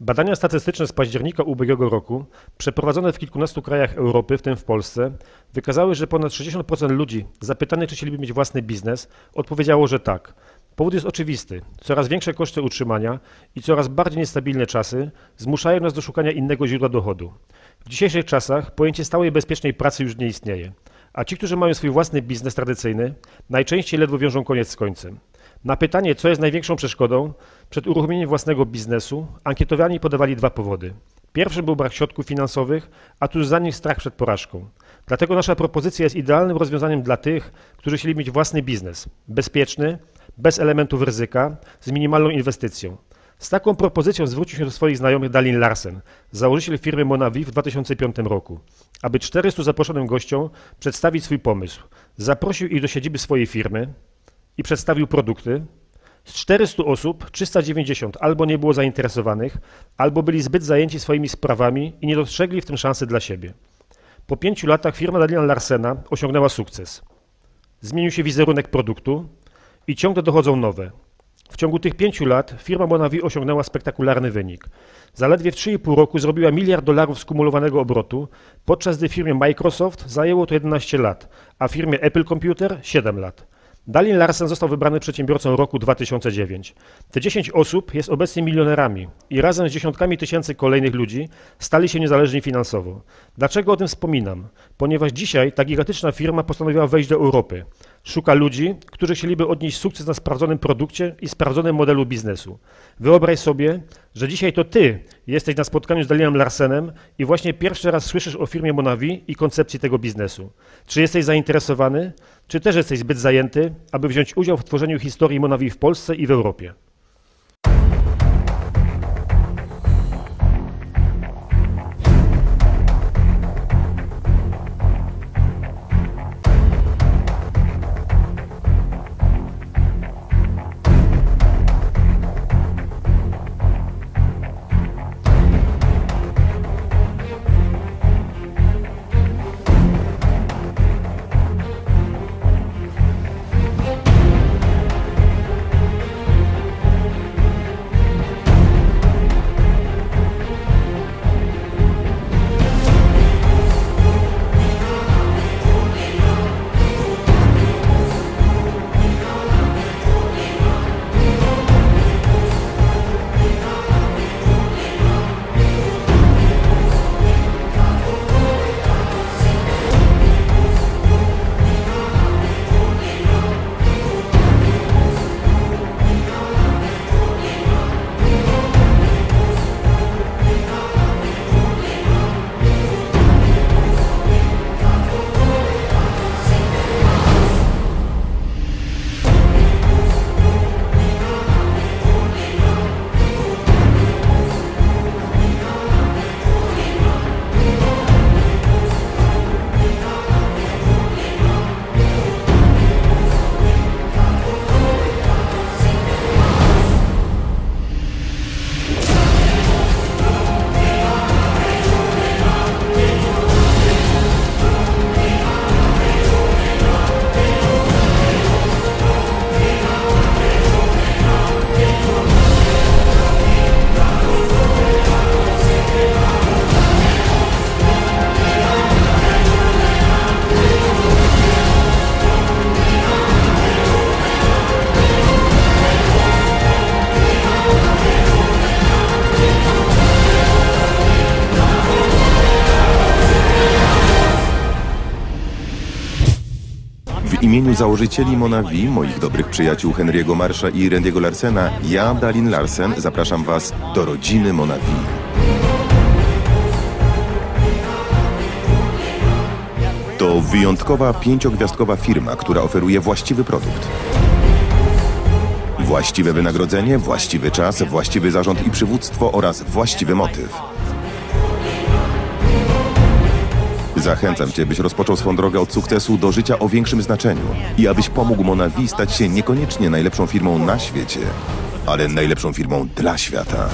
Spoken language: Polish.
Badania statystyczne z października ubiegłego roku, przeprowadzone w kilkunastu krajach Europy, w tym w Polsce, wykazały, że ponad 60% ludzi zapytanych, czy chcieliby mieć własny biznes, odpowiedziało, że tak. Powód jest oczywisty. Coraz większe koszty utrzymania i coraz bardziej niestabilne czasy zmuszają nas do szukania innego źródła dochodu. W dzisiejszych czasach pojęcie stałej bezpiecznej pracy już nie istnieje, a ci, którzy mają swój własny biznes tradycyjny, najczęściej ledwo wiążą koniec z końcem. Na pytanie, co jest największą przeszkodą przed uruchomieniem własnego biznesu, ankietowani podawali dwa powody. Pierwszy był brak środków finansowych, a tuż za nim strach przed porażką. Dlatego nasza propozycja jest idealnym rozwiązaniem dla tych, którzy chcieli mieć własny biznes, bezpieczny, bez elementów ryzyka, z minimalną inwestycją. Z taką propozycją zwrócił się do swoich znajomych Dalin Larsen, założyciel firmy Monavi w 2005 roku. Aby 400 zaproszonym gościom przedstawić swój pomysł, zaprosił ich do siedziby swojej firmy, i przedstawił produkty. Z 400 osób 390 albo nie było zainteresowanych, albo byli zbyt zajęci swoimi sprawami i nie dostrzegli w tym szansy dla siebie. Po pięciu latach firma Daniela Larsena osiągnęła sukces. Zmienił się wizerunek produktu i ciągle dochodzą nowe. W ciągu tych pięciu lat firma Monavi osiągnęła spektakularny wynik. Zaledwie w 3,5 roku zrobiła miliard dolarów skumulowanego obrotu, podczas gdy firmie Microsoft zajęło to 11 lat, a firmie Apple Computer 7 lat. Dalin Larsen został wybrany przedsiębiorcą roku 2009. Te 10 osób jest obecnie milionerami i razem z dziesiątkami tysięcy kolejnych ludzi stali się niezależni finansowo. Dlaczego o tym wspominam? Ponieważ dzisiaj ta gigantyczna firma postanowiła wejść do Europy. Szuka ludzi, którzy chcieliby odnieść sukces na sprawdzonym produkcie i sprawdzonym modelu biznesu. Wyobraź sobie, że dzisiaj to ty jesteś na spotkaniu z Dalinem Larsenem i właśnie pierwszy raz słyszysz o firmie Monavi i koncepcji tego biznesu. Czy jesteś zainteresowany, czy też jesteś zbyt zajęty, aby wziąć udział w tworzeniu historii Monavi w Polsce i w Europie? Imieniu założycieli Monavi, moich dobrych przyjaciół Henry'ego Marsza i Randy'ego Larsena, ja, Dalin Larsen, zapraszam Was do rodziny Monavi. To wyjątkowa pięciogwiazdkowa firma, która oferuje właściwy produkt. Właściwe wynagrodzenie, właściwy czas, właściwy zarząd i przywództwo oraz właściwy motyw. Zachęcam Cię, byś rozpoczął swą drogę od sukcesu do życia o większym znaczeniu i abyś pomógł Monavi stać się niekoniecznie najlepszą firmą na świecie, ale najlepszą firmą dla świata.